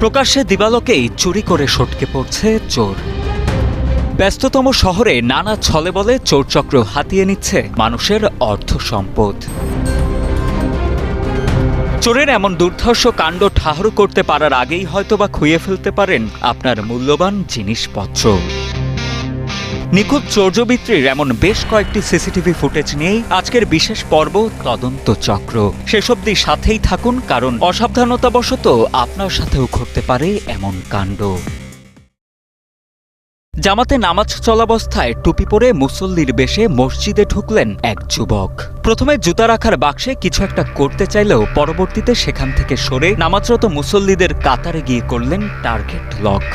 প্রকাশ্যে দিবালোকেই চুরি করে সটকে পড়ছে চোর। ব্যস্ততম শহরে নানা ছলে বলে চোরচক্র হাতিয়ে নিচ্ছে মানুষের অর্থ সম্পদ। চোরের এমন দুর্ধর্ষ কাণ্ড ঠাহর করতে পারার আগেই হয়তোবা খুইয়ে ফেলতে পারেন আপনার মূল্যবান জিনিসপত্র। নিখুঁত চৌর্যবিত্রীর এমন বেশ কয়েকটি সিসিটিভি ফুটেজ নিয়েই আজকের বিশেষ পর্ব তদন্ত চক্র। অবধি সাথেই থাকুন, কারণ অসাবধানতাবশত আপনার সাথেও ঘটতে পারে এমন কাণ্ড। জামাতে নামাজ চলাবস্থায় টুপি পরে মুসল্লির বেশে মসজিদে ঢুকলেন এক যুবক। প্রথমে জুতা রাখার বাক্সে কিছু একটা করতে চাইলেও পরবর্তীতে সেখান থেকে সরে নামাজরত মুসল্লিদের কাতারে গিয়ে করলেন টার্গেট লক।